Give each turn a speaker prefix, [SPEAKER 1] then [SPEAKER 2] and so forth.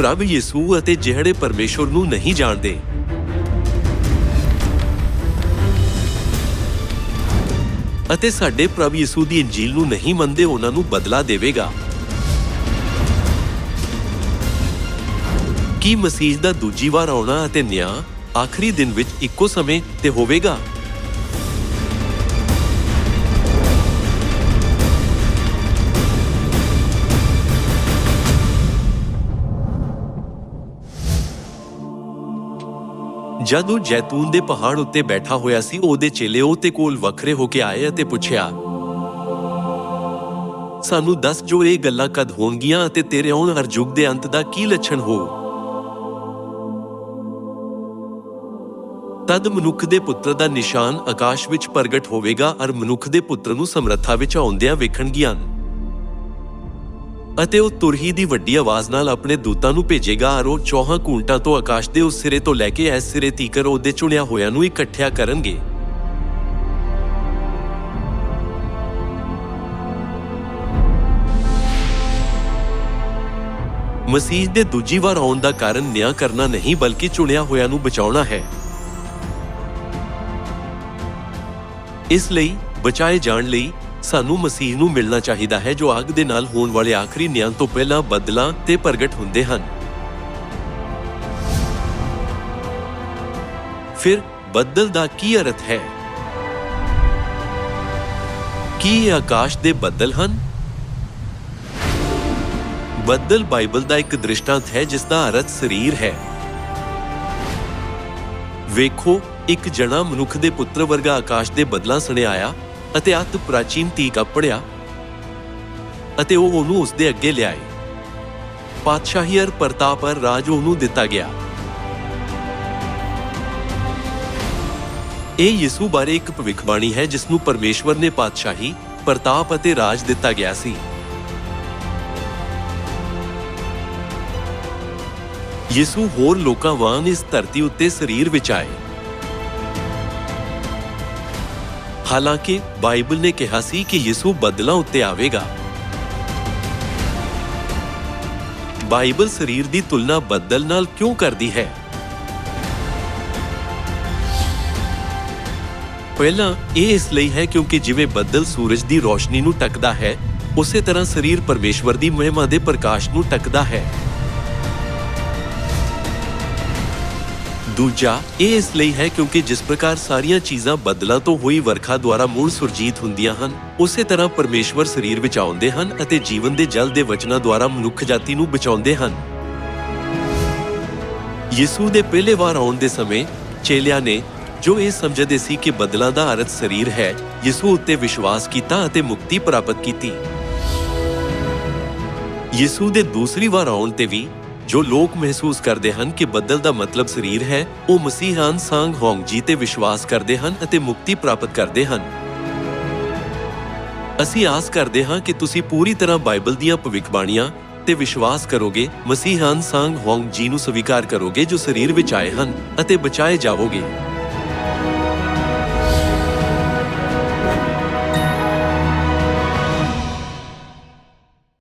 [SPEAKER 1] ਪ੍ਰਭ ਯਿਸੂ ਅਤੇ ਜਿਹੜੇ ਪਰਮੇਸ਼ਵਰ ਨੂੰ ਨਹੀਂ ਜਾਣਦੇ। ਅਤੇ ਸਾਡੇ ਪ੍ਰਭ ਯਿਸੂ ਦੀ ਇੰਜੀਲ ਨੂੰ ਨਹੀਂ ਮੰਨਦੇ, ਉਹਨਾਂ ਨੂੰ ਬਦਲਾ ਦੇਵੇਗਾ। ਕੀ ਮਸੀਹ ਦਾ ਦੂਜੀ ਵਾਰ ਆਉਣਾ ਅਤੇ ਨਿਆਂ ਆਖਰੀ ਦਿਨ ਵਿੱਚ ਇੱਕੋ ਸਮੇਂ ਤੇ ਹੋਵੇਗਾ? ਜਦੋਂ ਜੈਤੂਨ ਦੇ ਪਹਾੜ ਉੱਤੇ ਬੈਠਾ ਹੋਇਆ ਸੀ, ਉਹਦੇ ਚੇਲੇ ਉਹ ਕੋਲ ਵੱਖਰੇ ਹੋ ਕੇ ਆਏ ਅਤੇ ਪੁੱਛਿਆ, ਸਾਨੂੰ ਦੱਸ ਜੋ ਇਹ ਗੱਲਾਂ ਕਦ ਹੋਣਗੀਆਂ ਅਤੇ ਤੇਰੇ ਆਉਣ ਹਰ ਯੁੱਗ ਦੇ ਅੰਤ ਦਾ ਕੀ ਲੱਛਣ ਹੋ? ਤਦ ਮਨੁੱਖ ਦੇ ਪੁੱਤਰ ਦਾ ਨਿਸ਼ਾਨ ਆਕਾਸ਼ ਵਿੱਚ ਪ੍ਰਗਟ ਹੋਵੇਗਾ, ਅਰ ਮਨੁੱਖ ਦੇ ਪੁੱਤਰ ਨੂੰ ਸਮਰੱਥਾ ਵਿੱਚ ਆਉਂਦਿਆਂ ਵੇਖਣਗੀਆਂ। ਅਤੇ ਉਹ ਤੁਰਹੀ ਦੀ ਵੱਡੀ ਆਵਾਜ਼ ਨਾਲ ਆਪਣੇ ਦੂਤਾਂ ਨੂੰ ਭੇਜੇਗਾ। ਅਰ ਉਹ ਚੌਹਾਂ ਕੂੰਟਾਂ ਤੋਂ ਆਕਾਸ਼ ਦੇ ਉਸ ਸਿਰੇ ਤੋਂ ਲੈ ਕੇ ਇਸ ਸਿਰੇ ਤੀਕਰ ਉਹਦੇ ਚੁਣਿਆ ਹੋਇਆਂ ਨੂੰ ਇਕੱਠਿਆ ਕਰਨਗੇ। ਮਸੀਹ ਦੇ ਦੂਜੀ ਵਾਰ ਆਉਣ ਦਾ ਕਾਰਨ ਨਿਆਂ ਕਰਨਾ ਨਹੀਂ, ਬਲਕਿ ਚੁਣਿਆ ਹੋਇਆਂ ਨੂੰ ਬਚਾਉਣਾ ਹੈ। ਇਸ ਲਈ, ਬਚਾਏ ਜਾਣ ਲਈ ਸਾਨੂੰ ਮਸੀਹ ਨੂੰ ਮਿਲਣਾ ਚਾਹੀਦਾ ਹੈ ਜੋ ਅੱਗ ਦੇ ਨਾਲ ਹੋਣ ਵਾਲੇ ਆਖਰੀ ਨਿਆਂ ਤੋਂ ਪਹਿਲਾਂ ਬਦਲਾਂ ਤੇ ਪ੍ਰਗਟ ਹੁੰਦੇ ਹਨ। ਫਿਰ ਬੱਦਲ ਦਾ ਕੀ ਅਰਥ ਹੈ? ਕੀ ਇਹ ਆਕਾਸ਼ ਦੇ ਬੱਦਲ ਹਨ? ਬੱਦਲ ਬਾਈਬਲ ਦਾ ਇੱਕ ਦ੍ਰਿਸ਼ਟਾਂਤ ਹੈ ਜਿਸ ਦਾ ਅਰਥ ਸਰੀਰ ਹੈ। ਵੇਖੋ, ਇੱਕ ਜਣਾ ਮਨੁੱਖ ਦੇ ਪੁੱਤਰ ਵਰਗਾ ਆਕਾਸ਼ ਦੇ ਬਦਲਾਂ ਸਣੇ ਆਇਆ ਅਤੇ ਅਤ ਪ੍ਰਾਚੀਨ ਤੀਕ ਪੜਿਆ ਅਤੇ ਉਹ ਉਹਨੂੰ ਉਸ ਦੇ ਅੱਗੇ ਲਿਆਏ। ਪਾਤਸ਼ਾਹੀ ਅਰ ਪ੍ਰਤਾਪ ਅਰ ਰਾਜ ਉਹਨੂੰ ਦਿੱਤਾ ਗਿਆ। ਇਹ ਯਿਸੂ ਬਾਰੇ ਇੱਕ ਭਵਿੱਖਬਾਣੀ ਹੈ ਜਿਸ ਨੂੰ ਪਰਮੇਸ਼ਵਰ ਨੇ ਪਾਤਸ਼ਾਹੀ, ਪ੍ਰਤਾਪ ਅਤੇ ਰਾਜ ਦਿੱਤਾ ਗਿਆ ਸੀ। ਯਿਸੂ ਹੋਰ ਲੋਕਾਂ ਵਾਂਗ ਇਸ ਧਰਤੀ ਉੱਤੇ ਸਰੀਰ ਵਿੱਚ ਆਏ। ਹਾਲਾਂਕਿ ਬਾਈਬਲ ਨੇ ਕਿਹਾ ਸੀ ਕਿ ਯਿਸੂ ਬਦਲਾਂ ਉੱਤੇ ਆਵੇਗਾ। ਬਾਈਬਲ ਸਰੀਰ ਦੀ ਤੁਲਨਾ ਬੱਦਲ ਨਾਲ ਕਿਉਂ ਕਰਦੀ ਹੈ? ਪਹਿਲਾਂ ਇਹ ਇਸ ਲਈ ਹੈ ਕਿਉਂਕਿ ਜਿਵੇਂ ਬੱਦਲ ਸੂਰਜ ਦੀ ਰੋਸ਼ਨੀ ਨੂੰ ਟਕਦਾ ਹੈ, ਉਸੇ ਤਰ੍ਹਾਂ ਸਰੀਰ ਪਰਮੇਸ਼ਵਰ ਦੀ ਮਹਿਮਾ ਦੇ ਪ੍ਰਕਾਸ਼ ਨੂੰ ਟਕਦਾ ਹੈ। ਦੂਜਾ ਇਹ ਇਸ ਲਈ ਹੈ ਕਿਉਂਕਿ ਜਿਸ ਪ੍ਰਕਾਰ ਸਾਰੀਆਂ ਚੀਜ਼ਾਂ ਬਦਲਾਂ ਤੋਂ ਹੋਈ ਵਰਖਾ ਦੁਆਰਾ ਮੁੜ ਸੁਰਜੀਤ ਹੁੰਦੀਆਂ ਹਨ, ਉਸੇ ਤਰ੍ਹਾਂ ਪਰਮੇਸ਼ਵਰ ਸਰੀਰ ਵਿੱਚ ਆਉਂਦੇ ਹਨ ਅਤੇ ਜੀਵਨ ਦੇ ਜਲ ਦੇ ਵਚਨਾਂ ਦੁਆਰਾ ਮਨੁੱਖ ਜਾਤੀ ਨੂੰ ਬਚਾਉਂਦੇ ਹਨ। ਯਿਸੂ ਦੇ ਪਹਿਲੇ ਵਾਰ ਆਉਣ ਦੇ ਸਮੇਂ ਚੇਲਿਆਂ ਨੇ ਜੋ ਇਹ ਸਮਝਦੇ ਸੀ ਕਿ ਬਦਲਾਂ ਦਾ ਅਰਥ ਸਰੀਰ ਹੈ, ਯਿਸੂ ਉੱਤੇ ਵਿਸ਼ਵਾਸ ਕੀਤਾ ਅਤੇ ਮੁਕਤੀ ਪ੍ਰਾਪਤ ਕੀਤੀ। ਯਿਸੂ ਦੇ ਦੂਸਰੀ ਵਾਰ ਆਉਣ ਤੇ ਵੀ ਜੋ ਲੋਕ ਮਹਿਸੂਸ ਕਰਦੇ ਹਨ ਕਿ ਬੱਦਲ ਦਾ ਮਤਲਬ ਸਰੀਰ ਹੈ, ਉਹ ਮਸੀਹਾਨ ਸੰਗ ਹੋਂਗ ਤੇ ਵਿਸ਼ਵਾਸ ਕਰਦੇ ਹਨ ਅਤੇ ਮੁਕਤੀ ਪ੍ਰਾਪਤ ਕਰਦੇ ਹਨ। ਅਸੀਂ ਆਸ ਕਰਦੇ ਹਾਂ ਕਿ ਤੁਸੀਂ ਪੂਰੀ ਤਰ੍ਹਾਂ ਬਾਈਬਲ ਦੀਆਂ ਭਵਿੱਖਬਾਣੀਆਂ ਤੇ ਵਿਸ਼ਵਾਸ ਕਰੋਗੇ, ਮਸੀਹਾਨ ਸੰਗ ਹੋਂਗ ਜੀ ਨੂੰ ਸਵੀਕਾਰ ਕਰੋਗੇ ਜੋ ਸਰੀਰ ਵਿੱਚ ਆਏ ਹਨ ਅਤੇ ਬਚਾਏ ਜਾਵੋਗੇ।